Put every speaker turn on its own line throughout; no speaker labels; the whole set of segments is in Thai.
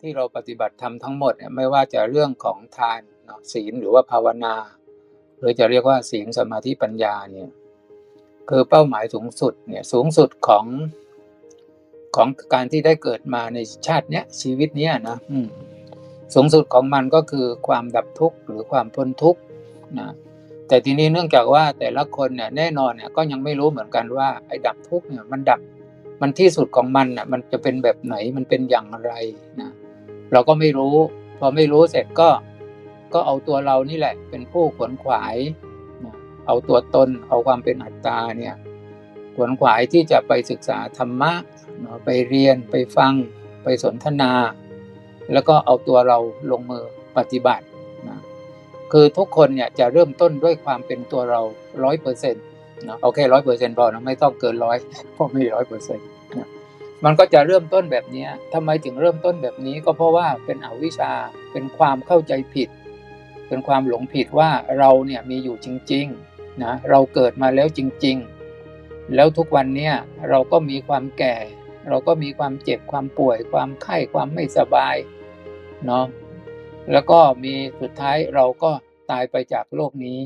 ที่เราปฏิบัติธรรมทั้งหมดเนี่ยไม่ว่าจะเรื่องของทานเนาะศีลหรือว่าภาวนา หรือจะเรียกว่าศีลสมาธิปัญญาเนี่ยคือเป้าหมายสูงสุดเนี่ยสูงสุดของของการที่ได้เกิดมาในชาติเนี้ยชีวิตเนี้ยนะสูงสุดของมันก็คือความดับทุกข์หรือความพ้นทุกข์นะแต่ทีนี้เนื่องจากว่าแต่ละคนเนี่ยแน่นอนเนี่ยก็ยังไม่รู้เหมือนกันว่าไอ้ดับทุกข์เนี่ยมันดับมันที่สุดของมันน่ะมันจะเป็นแบบไหนมันเป็นอย่างไรนะ เราก็ไม่รู้ พอไม่รู้เสร็จก็ก็เอาตัวเรานี่แหละ เป็นผู้ขวนขวาย เอาตัวตนเอาความเป็นอัตตาเนี่ยขวนขวายที่จะไปศึกษาธรรมะไปเรียนไปฟังไปสนทนา แล้วก็เอาตัวเราลงมือปฏิบัตินะคือทุกคนเนี่ยจะเริ่มต้นด้วยความเป็นตัวเราร้อยเปอร์เซ็นต์นะเอาแค่ร้อยเปอร์เซ็นต์พอนะไม่ต้องเกินร้อยเพราะไม่ร้อยเปอร์เซ็นต์ มันก็จะเริ่มต้นแบบนี้ทำไมถึงเริ่มต้นแบบนี้ก็เพราะว่าเป็นอวิชชา เป็นความเข้าใจผิด เป็นความหลงผิดว่าเราเนี่ยมีอยู่จริงๆนะเราเกิดมาแล้วจริง ๆ แล้วทุกวันเนี่ยเราก็มีความแก่ เราก็มีความเจ็บความป่วย ความไข้ความไม่สบายเนาะแล้วก็มีสุดท้ายเราก็ตายไปจากโลกนี้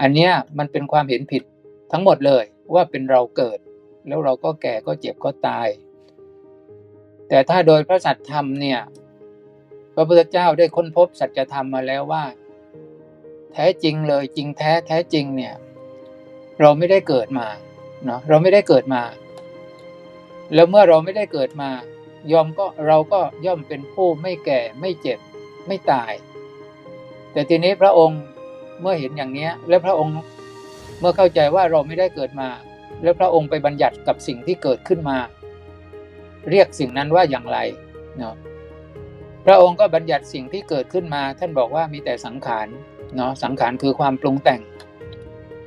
อันเนี้ยมันเป็นความเห็นผิดทั้งหมดเลยว่าเป็นเราเกิด แล้วเราก็แก่ก็เจ็บก็ตาย แต่ถ้าโดยพระสัจธรรมเนี่ยพระพุทธเจ้าได้ค้นพบสัจธรรมมาแล้วว่า แท้จริงเลยจริงแท้แท้จริงเนี่ยเราไม่ได้เกิดมาเนาะเราไม่ได้เกิดมา แล้วเมื่อเราไม่ได้เกิดมายอมก็เราก็ย่อมเป็นผู้ไม่แก่ไม่เจ็บไม่ตาย แต่ทีนี้พระองค์เมื่อเห็นอย่างนี้และพระองค์เมื่อเข้าใจว่าเราไม่ได้เกิดมา แล้วพระองค์ไปบัญญัติกับสิ่งที่เกิดขึ้นมา เรียกสิ่งนั้นว่าอย่างไรเนาะพระองค์ก็บัญญัติสิ่งที่เกิดขึ้นมา ท่านบอกว่ามีแต่สังขารเนาะสังขารคือความปรุงแต่ง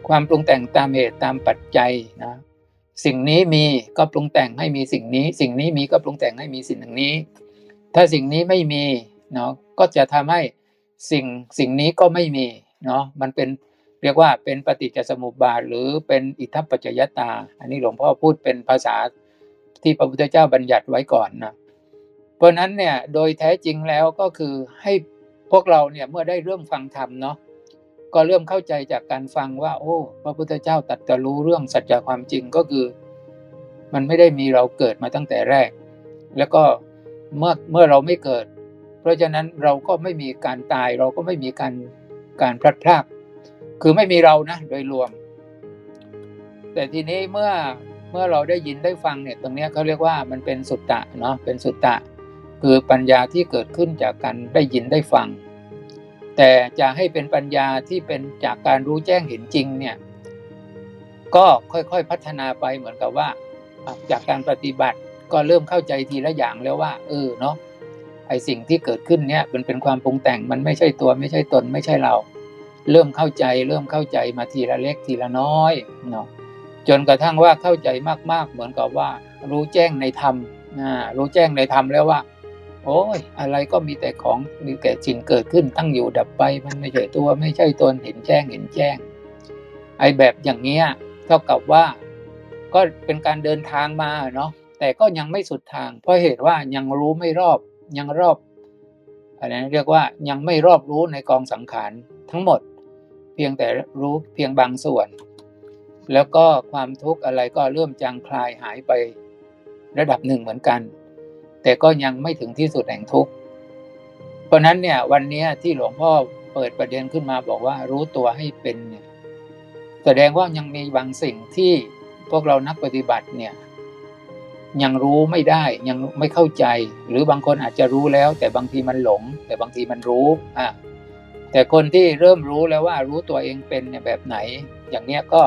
ความปรุงแต่งตามเหตุตามปัจจัยนะสิ่งนี้มีก็ปรุงแต่งให้มีสิ่งนี้ สิ่งนี้มีก็ปรุงแต่งให้มีสิ่งนี้ ถ้าสิ่งนี้ไม่มีเนาะก็จะทำให้สิ่งสิ่งนี้ก็ไม่มีเนาะมันเป็น เรียกว่าเป็นปฏิจจสมุปบาท หรือเป็นอิทัปปัจจยตา อันนี้หลวงพ่อพูดเป็นภาษาที่พระพุทธเจ้าบัญญัติไว้ก่อนนะเพราะนั้นเนี่ยโดยแท้จริงแล้วก็คือให้พวกเราเนี่ยเมื่อได้เริ่มฟังธรรมเนาะก็เริ่มเข้าใจจากการฟังว่า โอ้ พระพุทธเจ้าตรัสรู้เรื่องสัจจะความจริงก็คือ มันไม่ได้มีเราเกิดมาตั้งแต่แรก แล้วก็เมื่อเมื่อเราไม่เกิด เพราะฉะนั้นเราก็ไม่มีการตายเราก็ไม่มีการการพลัดพราก คือไม่มีเรานะโดยรวม แต่ทีนี้เมื่อเมื่อเราได้ยินได้ฟังเนี่ยตรงนี้เขาเรียกว่ามันเป็นสุตตะเนาะเป็นสุตตะ คือปัญญาที่เกิดขึ้นจากการได้ยินได้ฟัง แต่จะให้เป็นปัญญาที่เป็นจากการรู้แจ้งเห็นจริงเนี่ยก็ค่อยๆพัฒนาไปเหมือนกับว่า จากการปฏิบัติก็เริ่มเข้าใจทีละอย่างแล้วว่า เออเนาะไอสิ่งที่เกิดขึ้นเนี่ยมันเป็นความปรุงแต่งมันไม่ใช่ตัวไม่ใช่ตนไม่ใช่เรา เริ่มเข้าใจเริ่มเข้าใจมาทีละเล็กทีละน้อยเนาะจนกระทั่งว่าเข้าใจมากๆ เหมือนกับว่า รู้แจ้งในธรรมนะรู้แจ้งในธรรมแล้วว่า โอ้ยอะไรก็มีแต่ของมีแต่สิ่งเกิดขึ้นตั้งอยู่ดับไปมันไม่ใช่ตัวไม่ใช่ตนเห็นแจ้งเห็นแจ้ง ไอแบบอย่างเงี้ยเท่ากับว่า ก็เป็นการเดินทางมาเนาะแต่ก็ยังไม่สุดทาง เพราะเหตุว่ายังรู้ไม่รอบยังรอบอะไรนะเรียกว่ายังไม่รอบรู้ในกองสังขารทั้งหมด เพียงแต่รู้เพียงบางส่วน แล้วก็ความทุกข์อะไรก็เริ่มจางคลายหายไประดับหนึ่งเหมือนกัน แต่ก็ยังไม่ถึงที่สุดแห่งทุกข์เพราะนั้นเนี่ยวันนี้ที่หลวงพ่อเปิดประเด็นขึ้นมาบอกว่ารู้ตัวให้เป็นเนี่ยแสดงว่ายังมีบางสิ่งที่พวกเรานักปฏิบัติเนี่ยยังรู้ไม่ได้ยังไม่เข้าใจ หรือบางคนอาจจะรู้แล้ว แต่บางทีมันหลง แต่บางทีมันรู้อะ แต่คนที่เริ่มรู้แล้วว่ารู้ตัวเองเป็นเนี่ยแบบไหน อย่างเนี้ยก็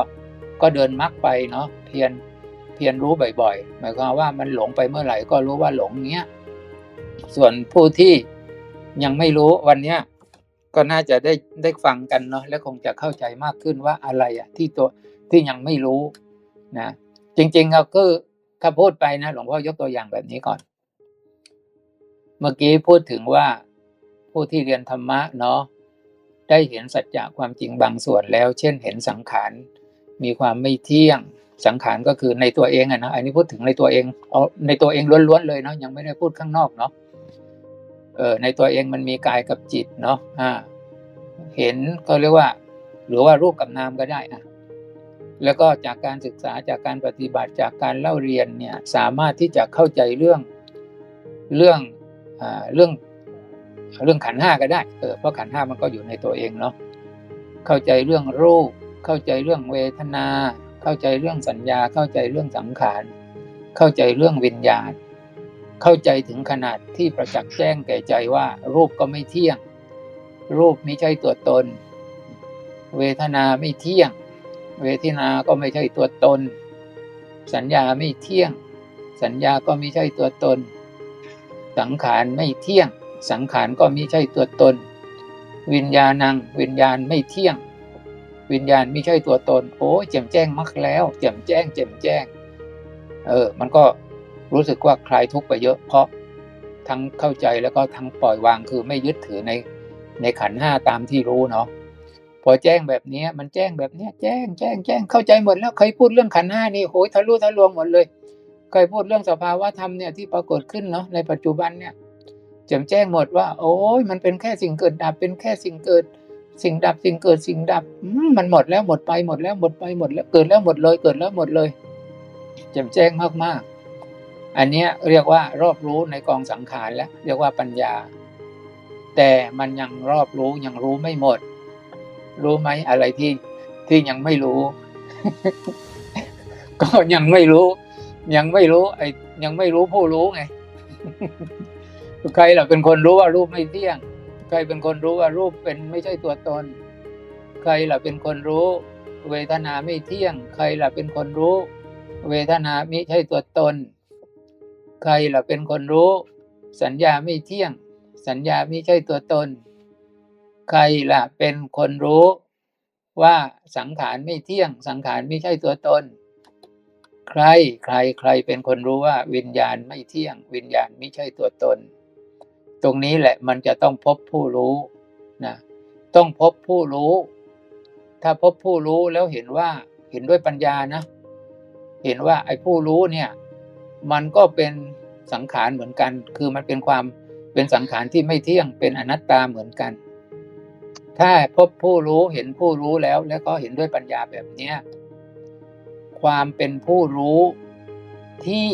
ก็เดินมักไปเนาะเพียรเพียรรู้บ่อยๆ หมายความว่ามันหลงไปเมื่อไหร่ก็รู้ว่าหลงเงี้ยส่วนผู้ที่ยังไม่รู้วันเนี้ยก็น่าจะได้ได้ฟังกันเนาะและคงจะเข้าใจมากขึ้นว่าอะไรอะที่ตัวที่ยังไม่รู้นะจริงๆก็คือถ้าพูดไปนะ หลวงพ่อยกตัวอย่างแบบนี้ก่อน เมื่อกี้พูดถึงว่าผู้ที่เรียนธรรมะเนาะ ได้เห็นสัจจะความจริงบางส่วนแล้ว เช่น เห็นสังขารมีความไม่เที่ยงสังขารก็คือในตัวเองอะนะอันนี้พูดถึงในตัวเองเอาในตัวเองล้วนๆเลยเนาะยังไม่ได้พูดข้างนอกเนาะเออในตัวเองมันมีกายกับจิตเนาะอ่าเห็นก็เรียกว่า หรือว่ารูปกับนามก็ได้นะแล้วก็จากการศึกษาจากการปฏิบัติจากการเล่าเรียนเนี่ยสามารถที่จะเข้าใจเรื่องเรื่องอ่าเรื่อง เรื่องขันห้าก็ได้เออเพราะขันห้ามันก็อยู่ในตัวเองเนาะเข้าใจเรื่องรูป เข้าใจเรื่องเวทนา เข้าใจเรื่องสัญญา เข้าใจเรื่องสังขาร เข้าใจเรื่องวิญญาณ เข้าใจถึงขนาดที่ประจักษ์แจ้งแก่ใจว่า รูปก็ไม่เที่ยง รูปไม่ใช่ตัวตน เวทนาไม่เที่ยง เวทนาก็ไม่ใช่ตัวตน สัญญาไม่เที่ยง สัญญาก็ไม่ใช่ตัวตน สังขารไม่เที่ยง สังขารก็ไม่ใช่ตัวตน วิญญาณัง วิญญาณไม่เที่ยง วิญญาณไม่ใช่ตัวตน โอ้ยแจ่มแจ้งมากแล้วแจ่มแจ้งแจ่มแจ้ง เออ มันก็รู้สึกว่าคลายทุกข์ไปเยอะเพราะทั้งเข้าใจแล้วก็ทั้งปล่อยวางคือไม่ยึดถือในในขันห้าตามที่รู้เนาะพอแจ้งแบบนี้มันแจ้งแบบนี้แจ้งแจ้งแจ้งเข้าใจหมดแล้วเคยพูดเรื่องขันห้านี่โหยทะลุทะลวงหมดเลยเคยพูดเรื่องสภาวะธรรมเนี่ยที่ปรากฏขึ้นเนาะในปัจจุบันเนี่ย แจ่มแจ้งหมดว่า โอ้ยมันเป็นแค่สิ่งเกิดดับเป็นแค่สิ่งเกิด สิ่งดับสิ่งเกิดสิ่งดับมันหมดแล้วหมดไปหมดแล้วหมดไปหมดแล้วเกิดแล้วหมดเลยเกิดแล้วหมดเลยแจ่มแจ้งมากๆ อันนี้เรียกว่ารอบรู้ในกองสังขารแล้วเรียกว่าปัญญา แต่มันยังรอบรู้ยังรู้ไม่หมด รู้ไหมอะไรที่ที่ยังไม่รู้ ก็ยังไม่รู้ ยังไม่รู้ไอ้ยังไม่รู้ผู้รู้ไง ใครล่ะเป็นคนรู้ว่ารูปไม่เที่ยง ใครเป็นคนรู้ว่ารูปเป็นไม่ใช่ตัวตน ใครล่ะเป็นคนรู้ เวทนาไม่เที่ยง ใครล่ะเป็นคนรู้ เวทนาไม่ใช่ตัวตน ใครล่ะเป็นคนรู้ สัญญาไม่เที่ยง สัญญาไม่ใช่ตัวตน ใครล่ะเป็นคนรู้ว่าสังขารไม่เที่ยง สังขารไม่ใช่ตัวตน ใครใครใครเป็นคนรู้ว่าวิญญาณไม่เที่ยง วิญญาณไม่ใช่ตัวตน ตรงนี้แหละมันจะต้องพบผู้รู้นะต้องพบผู้รู้ ถ้าพบผู้รู้แล้วเห็นว่าเห็นด้วยปัญญานะ เห็นว่าไอ้ผู้รู้เนี่ยมันก็เป็นสังขารเหมือนกัน คือมันเป็นความเป็นสังขารที่ไม่เที่ยงเป็นอนัตตาเหมือนกัน ถ้าพบผู้รู้เห็นผู้รู้แล้ว แล้วก็เห็นด้วยปัญญาแบบเนี้ยความเป็นผู้รู้ที่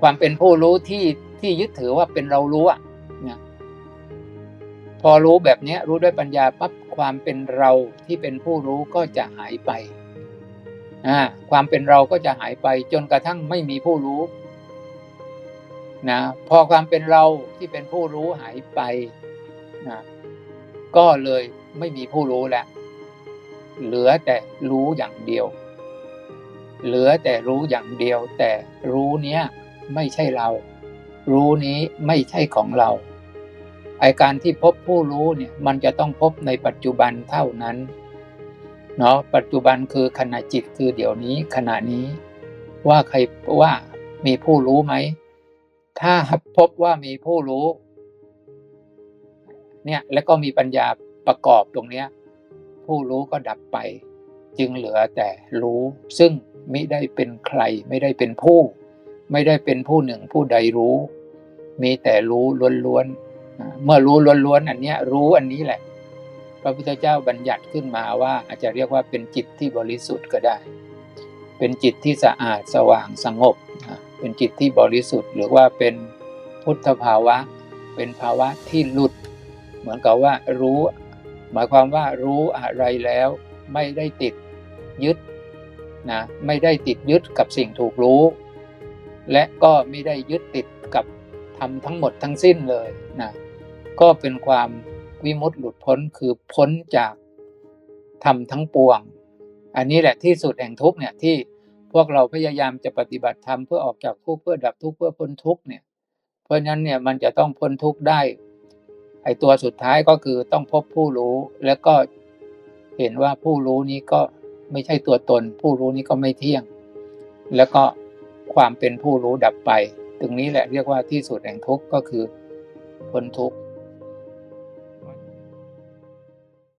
ความเป็นผู้รู้ที่ ที่ยึดถือว่าเป็นเรารู้อะนะพอรู้แบบนี้รู้ด้วยปัญญาปั๊บความเป็นเราที่เป็นผู้รู้ก็จะหายไปอ่าความเป็นเราก็จะหายไปจนกระทั่งไม่มีผู้รู้นะพอความเป็นเราที่เป็นผู้รู้หายไปนะก็เลยไม่มีผู้รู้แล้วเหลือแต่รู้อย่างเดียว เหลือแต่รู้อย่างเดียว แต่รู้เนี้ยไม่ใช่เรา รู้นี้ไม่ใช่ของเราไอการที่พบผู้รู้เนี่ยมันจะต้องพบในปัจจุบันเท่านั้นเนาะปัจจุบันคือขณะจิตคือเดี๋ยวนี้ขณะนี้ ว่าใครว่ามีผู้รู้ไหม ถ้าพบว่ามีผู้รู้เนี่ยแล้วก็มีปัญญาประกอบตรงเนี้ยผู้รู้ก็ดับไป จึงเหลือแต่รู้ ซึ่งไม่ได้เป็นใครไม่ได้เป็นผู้ ไม่ได้เป็นผู้หนึ่งผู้ใดรู้ มีแต่รู้ล้วนๆ เมื่อรู้ล้วนๆอันนี้รู้อันนี้แหละ พระพุทธเจ้าบัญญัติขึ้นมาว่า อาจจะเรียกว่าเป็นจิตที่บริสุทธิ์ก็ได้ เป็นจิตที่สะอาดสว่างสงบ เป็นจิตที่บริสุทธิ์ หรือว่าเป็นพุทธภาวะ เป็นภาวะที่หลุด เหมือนกับว่ารู้ หมายความว่ารู้อะไรแล้วไม่ได้ติดยึดนะไม่ได้ติดยึดกับสิ่งถูกรู้ และก็ไม่ได้ยึดติดกับทำทั้งหมดทั้งสิ้นเลยนะก็เป็นความวิมุตติหลุดพ้นคือพ้นจากทำทั้งปวง อันนี้แหละที่สุดแห่งทุกเนี่ยที่พวกเราพยายามจะปฏิบัติธรรมเพื่อออกจากทุกข์เพื่อดับทุกข์เพื่อพ้นทุกข์เนี่ย เพราะฉะนั้นเนี่ยมันจะต้องพ้นทุกข์ได้ไอตัวสุดท้ายก็คือต้องพบผู้รู้แล้วก็เห็นว่าผู้รู้นี้ก็ไม่ใช่ตัวตน ผู้รู้นี้ก็ไม่เที่ยง แล้วก็ ความเป็นผู้รู้ดับไป ตรงนี้แหละเรียกว่าที่สุดแห่งทุกข์ก็คือพ้นทุกข์